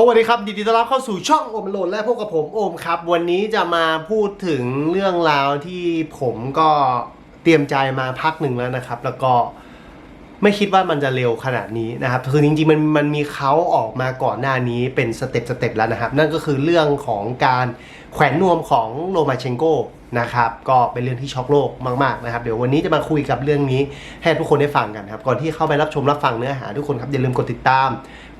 สวัสดีครับยินดีต้อนรับเข้าสู่ช่องโอมโลนและพวกกับผมโอมครับ วันนี้จะมาพูดถึงเรื่องราวที่ผมก็เตรียมใจมาพักหนึ่งแล้วนะครับ แล้วก็ไม่คิดว่ามันจะเร็วขนาดนี้นะครับ คือจริงๆมันมันมีเขาออกมาก่อนหน้านี้เป็นสเต็ปสเต็ปแล้วนะครับ นั่นก็คือเรื่องของการแขวนนวมของโลมาเชนโก นะครับก็เป็นเรื่องที่ช็อกโลกมากๆนะครับเดี๋ยววันนี้จะมาคุยกับเรื่องนี้ให้ทุกคนได้ฟังกันครับก่อนที่เข้าไปรับชมรับฟังเนื้อหาทุกคนครับอย่าลืมกดติดตาม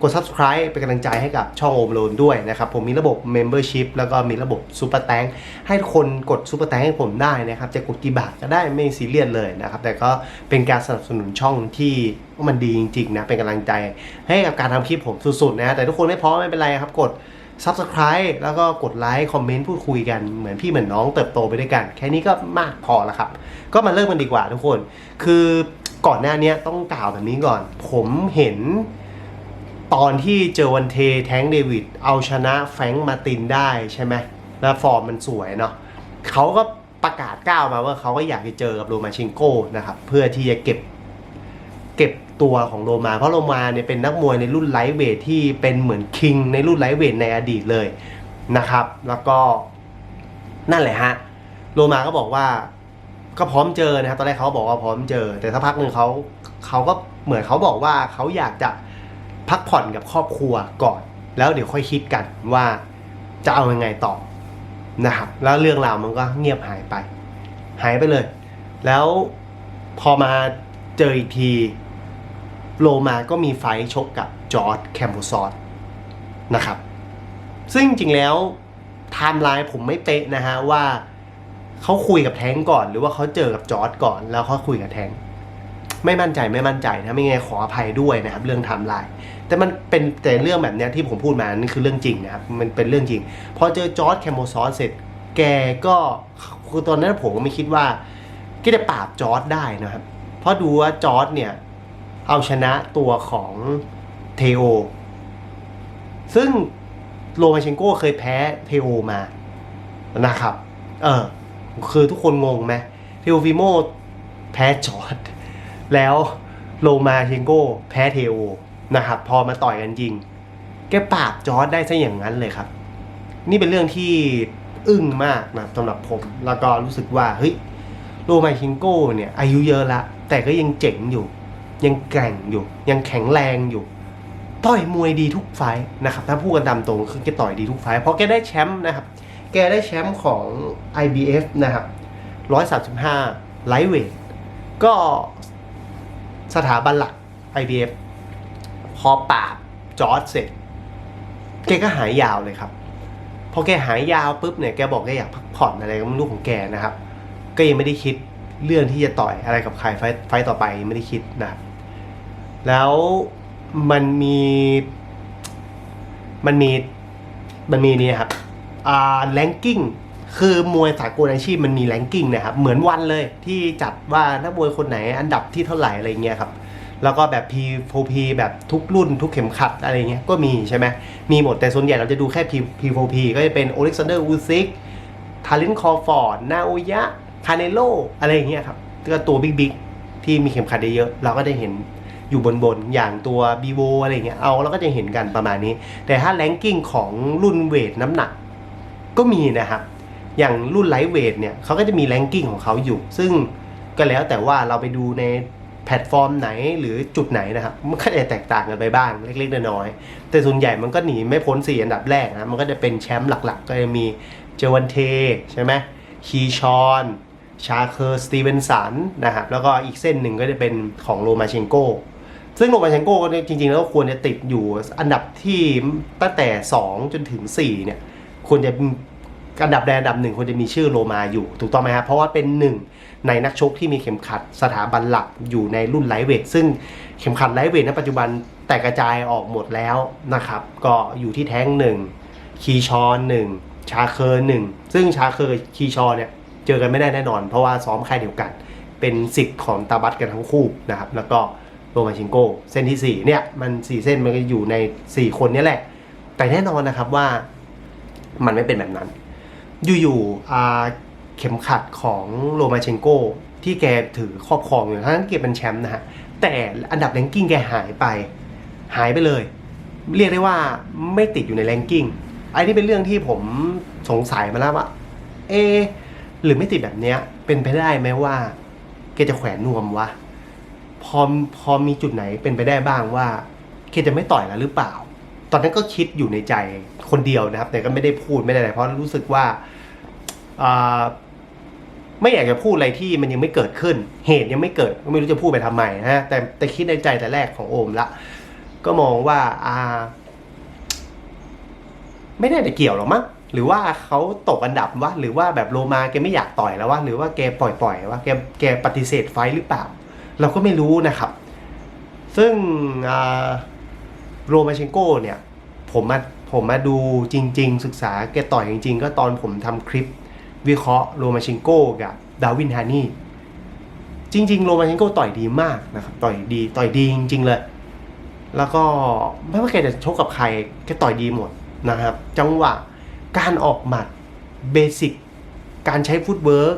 กด subscribe เป็นกำลังใจให้กับช่องโอมโลนด้วยนะครับผมมีระบบ membership แล้วก็มีระบบ super t a n k ให้คนกด super t a n k ให้ผมได้นะครับจะกดกี่บาทก็ได้ไม่ซีเรียสเลยนะครับแต่ก็เป็นการสนับสนุนช่องที่มันดีจริงๆนะเป็นกำลังใจให้กับการทำคลิปผมสุดๆนะแต่ทุกคนไม่พร้อมไม่เป็นไรครับกด subscribe แล้วก็กดไลค์คอมเมนต์พูดคุยกันเหมือนพี่เหมือนน้องเติบโตไปด้วยกัน แค่นี้ก็มากพอแล้วครับ ก็มาเริ่มกันดีกว่าทุกคน คือก่อนหน้านี้ต้องกล่าวแบบนี้ก่อน ผมเห็นตอนที่เจอวันเทแทงเดวิดเอาชนะแฟรงค์มาตินได้ใช่ไหมแล้วฟอร์มมันสวยเนาะเขาก็ประกาศก้าวมาว่าเขาก็อยากจะเจอกับโรมาชิงโก้นะครับ เพื่อที่จะเก็บ ตัวของโรมา เพราะโรมาเนี่ยเป็นนักมวยในรุ่นไลท์เวทที่เป็นเหมือนคิงในรุ่นไลท์เวทในอดีตเลยนะครับ แล้วก็นั่นแหละฮะโรมาก็บอกว่าก็พร้อมเจอนะครับตอนแรกเขาบอกว่าพร้อมเจอ แต่สักพักหนึ่งเขาเขาก็เหมือนเขาบอกว่าเขาอยากจะพักผ่อนกับครอบครัวก่อน แล้วเดี๋ยวค่อยคิดกันว่าจะเอายังไงต่อนะครับแล้วเรื่องราวมันก็เงียบหายไป หายไปเลย แล้วพอมาเจออีกที โลมาก็มีไฟชกกับจอร์ดแคมโบซอสนะครับ ซึ่งจริงแล้วไทม์ไลน์ผมไม่เป๊ะนะฮะว่าเขาคุยกับแท้งก่อน หรือว่าเขาเจอกับจอร์ดก่อน แล้วเขาคุยกับแท้ง ไม่มั่นใจไม่มั่นใจนะไม่ไงขออภัยด้วยนะครับ เรื่องไทม์ไลน์แต่มันเป็นแต่เรื่องแบบนี้ที่ผมพูดมานี่คือเรื่องจริงนะครับมันเป็นเรื่องจริงพอเจอจอร์ดแคมโบซอสเสร็จ แกก็คือตอนนั้นผมก็ไม่คิดว่าแกจะปราบจอร์ดได้นะครับเพราะดูว่าจอร์ดเนี่ย เอาชนะตัวของเทโอ ซึ่งโลมาเชนโกเคยแพ้เทโอมานะครับ เออ คือทุกคนงงไหมเทโอฟิโมแพ้จอร์ดแล้วโลมาเชนโกแพ้เทโอนะครับ พอมาต่อยกันจริง แกปราบจอร์ดได้ซะอย่างนั้นเลยครับ นี่เป็นเรื่องที่อึ้งมากนะสำหรับผม แล้วก็รู้สึกว่า เฮ้ย โลมาเชนโกเนี่ย อายุเยอะละ แต่ก็ยังเจ๋งอยู่ ยังแกร่งอยู่ ยังแข็งแรงอยู่ ต่อยมวยดีทุกไฟนะครับ ถ้าพูดกันตามตรงคือแกต่อยดีทุกไฟเพราะแกได้แชมป์นะครับ แกได้แชมป์ของ IBF นะครับ135ไลท์เวทก็สถาบันหลัก IBF พอปราบจอร์ดเสร็จ แกก็หายยาวเลยครับ พอแกหายยาวปุ๊บเนี่ยแกบอกแกอยากพักผ่อนอะไรก็ไม่รู้ของแกนะครับ ก็ยังไม่ได้คิดเรื่องที่จะต่อยอะไรกับใครไฟไฟต่อไปไม่ได้คิดนะครับ แล้วมันมีมันมีมันมีนี่ครับอ่าแรงกิ้งคือมวยสากลอาชีพมันมีแรงกิ้งนะครับ เหมือนวันเลยที่จัดว่านักมวยคนไหนอันดับที่เท่าไหร่อะไรเงี้ยครับ แล้วก็แบบ P4P แบบทุกรุ่นทุกเข็มขัดอะไรเงี้ยก็มีใช่ไหมมีหมดแต่ส่วนใหญ่เราจะดูแค่ P P4P ก็จะเป็นโอเล็กซานเดอร์วูซิกทารินคอฟอร์ดนาโอยะคาเนโลอะไรเงี้ยครับก็ตัวบิ๊กๆที่มีเข็มขัดเยอะเราก็ได้เห็น อยู่บนบนอย่างตัว b ีโวอะไรเงี้ยเอาเราก็จะเห็นกันประมาณนี้ แต่ถ้าแรงกิ้งของรุ่นเวทน้ำหนัก ก็มีนะครับ อย่างรุ่นไลท์เวทเนี่ยเขาก็จะมีแรงกิ้งของเขาอยู่ ซึ่งก็แล้วแต่ว่าเราไปดูในแพลตฟอร์มไหนหรือจุดไหนนะครับ มันก็จะแตกต่างกันไปบ้างเล็กๆน้อยๆแต่ส่วนใหญ่มันก็หนีไม่พ้นสี่อันดับแรกนะมันก็จะเป็นแชมป์หลักๆ ก็จะมีเจวันเทใช่ไหมคีชอนชาเคอร์สตีเวนสันนะครับแล้วก็อีกเส้นหนึ่งก็จะเป็นของโรมาเชนโก ซึ่งโลมาเชนโกก็จริงๆ แล้วควรจะติดอยู่อันดับที่ตั้งแต่ 2 จนถึง 4 เนี่ยควรจะอันดับใดอันดับหนึ่งควรจะมีชื่อโลมาอยู่ ถูกต้องไหมครับเพราะว่าเป็นหนึ่งในนักชกที่มีเข็มขัดสถาบันหลักอยู่ในรุ่นไลท์เวทซึ่งเข็มขัดไลท์เวทในปัจจุบันแตกกระจายออกหมดแล้วนะครับ ก็อยู่ที่แท้งหนึ่งคีชอนหนึ่งชาเคอร์หนึ่งซึ่งชาเคอร์คีชอนเนี่ยเจอกันไม่ได้แน่นอน เพราะว่าซ้อมค่ายเดียวกัน เป็นสิทธิ์ของตาบัตกันทั้งคู่นะครับแล้วก็ โรมาชิงโกเส้นที่ 4 เนี่ยมัน 4 เส้นมันก็อยู่ใน 4 คนนี้แหละ แต่แน่นอนนะครับว่ามันไม่เป็นแบบนั้น อยู่ๆเข็มขัดของโรมาเชนโกที่แกถือครอบครองอยู่ทั้งที่แกเป็นแชมป์นะฮะแต่อันดับแรงกิ้งแกหายไป หายไปเลย เรียกได้ว่าไม่ติดอยู่ในแรงกิ้งไอ้นี่เป็นเรื่องที่ผมสงสัยมาแล้วว่า เอ หรือไม่ติดแบบเนี้ยเป็นไปได้ไหมว่าแกจะแขวนนวมวะ พอพอมีจุดไหนเป็นไปได้บ้างว่าแกจะไม่ต่อยแล้วหรือเปล่า ตอนนั้นก็คิดอยู่ในใจคนเดียวนะครับ แต่ก็ไม่ได้พูดไม่ได้อะไรเพราะรู้สึกว่าไม่อยากจะพูดอะไรที่มันยังไม่เกิดขึ้น เหตุยังไม่เกิดก็ไม่รู้จะพูดไปทำไมนะฮะแต่แต่คิดในใจแต่แรกของโอมละก็มองว่าอ่า ไม่น่าจะเกี่ยวหรอกมั้งหรือว่าเขาตกอันดับวะหรือว่าแบบโลมาแกไม่อยากต่อยแล้ววะหรือว่าแกปล่อยปล่อยวะแกแกปฏิเสธไฟหรือเปล่า เราก็ไม่รู้นะครับ ซึ่งโรมาเชนโกเนี่ยผมมาผมมาดูจริง ๆ ศึกษาแกต่อยจริง ๆ ก็ตอนผมทำคลิปวิเคราะห์โรมาเชนโกกับดาวินฮานี่จริง ๆ โรมาเชนโกต่อยดีมากนะครับ ต่อยดีต่อยดีจริง ๆ เลย แล้วก็ไม่ว่าแกจะชกกับใครแกต่อยดีหมดนะครับ จังหวะการออกหมัดเบสิกการใช้ฟุตเวิร์ก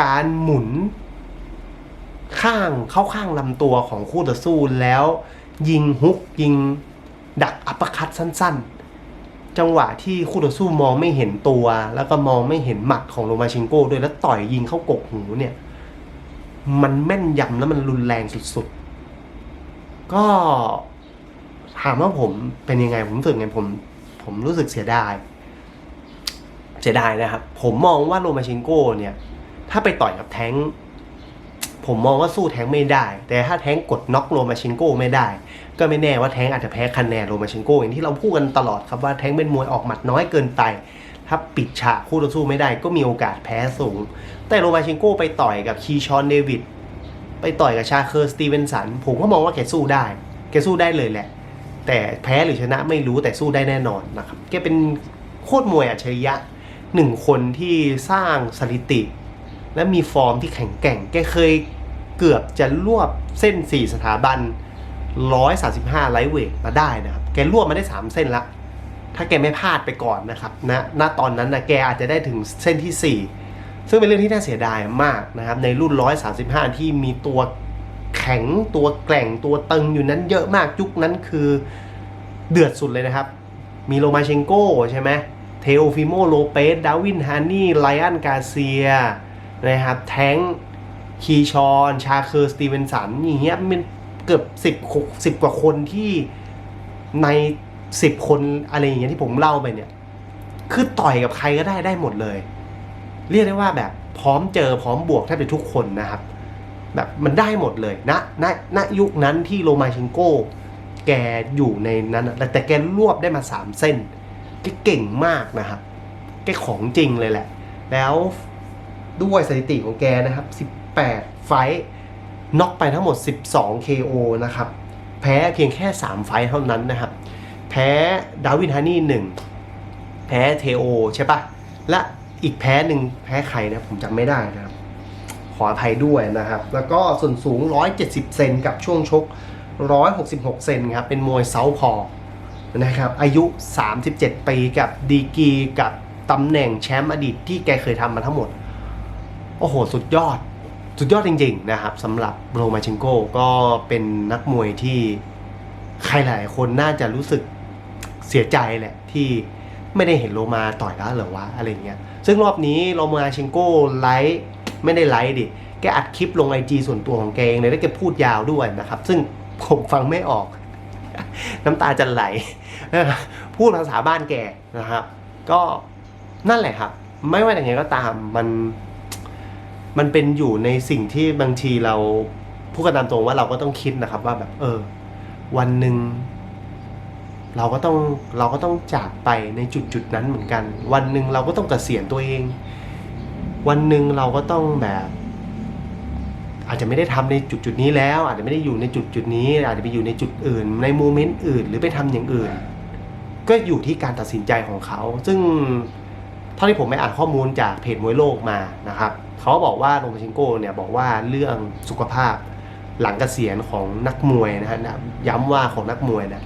การหมุน ข้างเข้าข้างลำตัวของคู่ต่อสู้แล้ว ยิงฮุกยิงดักอัปเปอร์คัตสั้น ๆ จังหวะที่คู่ต่อสู้มองไม่เห็นตัว แล้วก็มองไม่เห็นหมัดของโรมาชิงโก้ด้วยแล้วต่อยยิงเข้ากกหูเนี่ย มันแม่นยำแล้วมันรุนแรงสุดๆ ก็ถามว่าผมเป็นยังไงผมรู้สึกไงผม ผมรู้สึกเสียดาย เสียดายนะครับ ผมมองว่าโรมาชิงโก้เนี่ย ถ้าไปต่อยกับแท้ง ผมมองว่าสู้แท้งไม่ได้ แต่ถ้าแท้งกดน็อกโรมาชิงโก้ไม่ได้ ก็ไม่แน่ว่าแท้งอาจจะแพ้คะแนนโรมาชิงโก้อย่างที่เราพูดกันตลอดครับว่าแท้งเป็นมวยออกหมัดน้อยเกินไป ถ้าปิดฉากคู่ต่อสู้ไม่ได้ก็มีโอกาสแพ้สูง แต่โรมาชิงโก้ไปต่อยกับคีชอนเดวิดไปต่อยกับชาเคอร์สตีเวนสันผมก็มองว่าแกสู้ได้ แกสู้ได้เลยแหละ แต่แพ้หรือชนะไม่รู้แต่สู้ได้แน่นอนนะครับแกเป็นโคตรมวยอัจฉริยะหนึ่งคนที่สร้างสถิติ และมีฟอร์มที่แข็งแกร่ง แกเคย เกือบจะรวบเส้น 4 สถาบัน 135 ไลท์เวทมาได้นะครับ แกรวบมาได้ 3 เส้นละ ถ้าแกไม่พลาดไปก่อนนะครับณณตอนนั้นนะแกอาจจะได้ถึงเส้นที่ 4 ซึ่งเป็นเรื่องที่น่าเสียดายมากนะครับ ในรุ่น 135 ที่มีตัวแข็งตัวแกร่งตัวตึงอยู่นั้นเยอะมากยุคนั้นคือเดือดสุดเลยนะครับ มีโลมาเชงโกใช่ไหมเทโอฟิโมโลเปสดาวินฮานี่ไลอันกาเซียนะครับ แท้ง คีชอน ชาเคอร์สตีเวนสัน อย่างเงี้ยมันเกือบสิบสิบกว่าคนที่ในสิบคนอะไรอย่างเงี้ยที่ผมเล่าไปเนี่ย คือต่อยกับใครก็ได้ได้หมดเลย เรียกได้ว่าแบบพร้อมเจอพร้อมบวกแทบจะทุกคนนะครับ แบบมันได้หมดเลยณณณยุคนั้นที่โรมาชิงโก้แกอยู่ในนั้นแต่แต่แกรวบได้มาสามเส้นแกเก่งมากนะครับแกของจริงเลยแหละ แล้วด้วยสถิติของแกนะครับ 8 ไฟท์น็อกไปทั้งหมด 12 KO นะครับ แพ้เพียงแค่ 3 ไฟท์เท่านั้นนะครับ แพ้ดาวินฮานี่หนึ่งแพ้เทโอใช่ปะและอีกแพ้หนึ่งแพ้ใครนะผมจำไม่ได้นะครับ ขออภัยด้วยนะครับ แล้วก็ส่วนสูง 170 เซนกับช่วงชก 166 เซนครับ เป็นมวยเซาพอนะครับ อายุ 37 ปีกับดีกีกับตำแหน่งแชมป์อดีตที่แกเคยทำมาทั้งหมด โอ้โห สุดยอด สุดยอดจริงๆนะครับสำหรับโรมาชิงโกก็เป็นนักมวยที่ใครหลายคนน่าจะรู้สึกเสียใจแหละที่ไม่ได้เห็นโรมาต่อยแล้วเหรอวะอะไรเงี้ย ซึ่งรอบนี้โรมาชิงโกไลฟ์ไม่ได้ไลฟ์ดิ แกอัดคลิปลงไอจีส่วนตัวของแกเองเลยแล้วแกพูดยาวด้วยนะครับ ซึ่งผมฟังไม่ออก น้ำตาจะไหล พูดภาษาบ้านแกนะครับ ก็นั่นแหละครับ ไม่ว่าอย่างไงก็ตามมัน มันเป็นอยู่ในสิ่งที่บางทีเราพูดกันตามตรงว่าเราก็ต้องคิดนะครับ ว่าแบบ เออ วันหนึ่งเราก็ต้องเราก็ต้องจากไปในจุดจุดนั้นเหมือนกัน วันหนึ่งเราก็ต้องเกษียณตัวเอง วันหนึ่งเราก็ต้องแบบ อาจจะไม่ได้ทำในจุดจุดนี้แล้ว อาจจะไม่ได้อยู่ในจุดจุดนี้ อาจจะไปอยู่ในจุดอื่น ในโมเมนต์อื่น หรือไปทำอย่างอื่น ก็อยู่ที่การตัดสินใจของเขา ซึ่ง เท่าที่ผมไปอ่านข้อมูลจากเพจมวยโลกมานะครับเขาบอกว่าโรมาชิงโกเนี่ยบอกว่าเรื่องสุขภาพหลังเกษียณของนักมวยนะฮะย้ำว่าของนักมวยนะ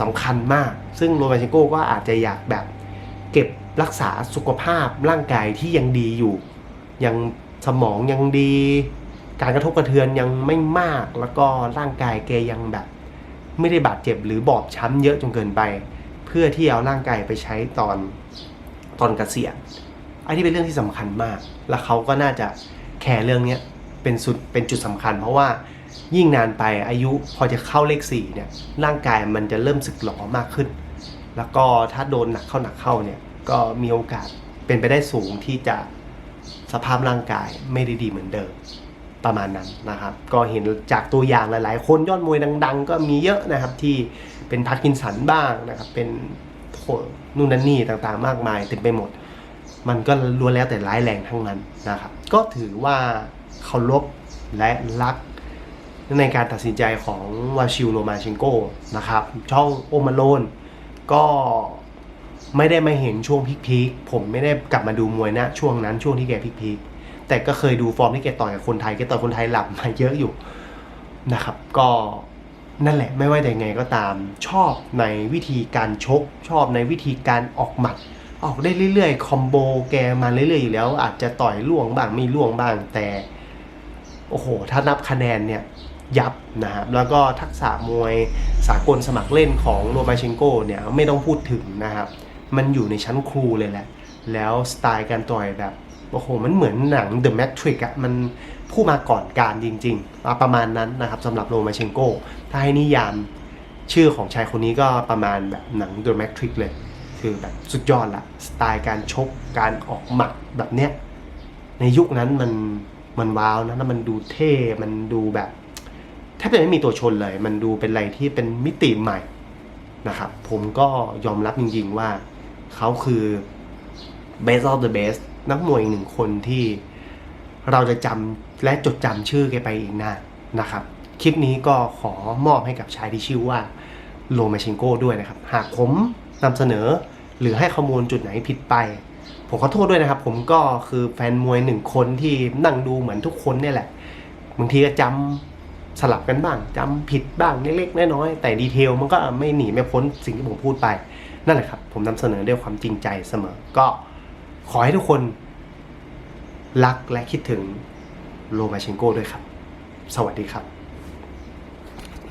สำคัญมาก ซึ่งโรมาชิงโกก็อาจจะอยากแบบ เก็บรักษาสุขภาพร่างกายที่ยังดีอยู่ ยังสมองยังดี การกระทบกระเทือนยังไม่มากแล้วก็ร่างกายแกยังแบบ ไม่ได้บาดเจ็บหรือบอบช้ำเยอะจนเกินไป เพื่อที่เอาร่างกายไปใช้ตอน ตอนเกษียณไอันนี้เป็นเรื่องที่สำคัญมาก และเขาก็น่าจะแคร์เรื่องเนี้ยเป็นสุดเป็นจุดสำคัญ เพราะว่ายิ่งนานไปอายุพอจะเข้าเลขสี่เนี่ยร่างกายมันจะเริ่มสึกหรอมากขึ้น แล้วก็ถ้าโดนหนักเข้าหนักเข้าเนี่ยก็มีโอกาสเป็นไปได้สูงที่จะสภาพร่างกายไม่ได้ดีเหมือนเดิมประมาณนั้นนะครับ ก็เห็นจากตัวอย่างหลาย ๆ คนยอดมวยดัง ๆ ก็มีเยอะนะครับที่เป็นพาร์กินสันบ้างนะครับ เป็น นู่นนั่นนี่ต่างๆ มากมายเต็มไปหมด มันก็ล้วนแล้วแต่ร้ายแรงทั้งนั้นนะครับ ก็ถือว่าเคารพและรักในการตัดสินใจของวาชิลโลมาเชนโกนะครับ ช่องโอมาโลนก็ไม่ได้มาเห็นช่วงพีคๆผมไม่ได้กลับมาดูมวยนะช่วงนั้นช่วงที่แกพีคๆแต่ก็เคยดูฟอร์มที่แกต่อยกับคนไทยแกต่อยคนไทยหลับมาเยอะอยู่นะครับ ก็ นั่นแหละไม่ว่าแต่ไงก็ตามชอบในวิธีการชก ชอบในวิธีการออกหมัด ออกได้เรื่อยๆ คอมโบแกมาเรื่อยๆอยู่แล้ว อาจจะต่อยล่วงบ้างไม่ล่วงบ้างแต่ โอ้โห ถ้านับคะแนนเนี่ย ยับนะครับแล้วก็ทักษะมวยสากลสมัครเล่นของโรมาเชนโกเนี่ยไม่ต้องพูดถึงนะครับ มันอยู่ในชั้นครูเลยแหละ แล้วสไตล์การต่อยแบบ โอ้โห มันเหมือนหนัง The Matrix อะมันผู้มาก่อนการจริงๆ ประมาณนั้นนะครับสำหรับโรมาเชนโกถ้าให้นิยามชื่อของชายคนนี้ก็ประมาณแบบหนัง The Matrix เลย คือแบบสุดยอดละสไตล์การชกการออกหมัดแบบเนี้ยในยุคนั้นมันมันว้าวนะแล้วมันดูเท่ มันดูแบบแทบจะไม่มีตัวชนเลย มันดูเป็นอะไรที่เป็นมิติใหม่นะครับ ผมก็ยอมรับจริงๆว่าเขาคือ best of the best นักมวยอีกหนึ่งคนที่เราจะจำและจดจำชื่อแกไปอีกนานนะครับ คลิปนี้ก็ขอมอบให้กับชายที่ชื่อว่าโลมาเชนโก้ด้วยนะครับ หากผมนำเสนอหรือให้ข้อมูลจุดไหนผิดไป ผมขอโทษด้วยนะครับ ผมก็คือแฟนมวยหนึ่งคนที่นั่งดูเหมือนทุกคนเนี่ยแหละบางทีก็จำสลับกันบ้างจำผิดบ้างเล็กๆน้อยๆแต่ดีเทลมันก็ไม่หนีไม่พ้นสิ่งที่ผมพูดไปนั่นแหละครับ ผมนำเสนอด้วยความจริงใจเสมอก็ ขอให้ทุกคนรักและคิดถึงโลมาเชนโกด้วยครับ สวัสดีครับ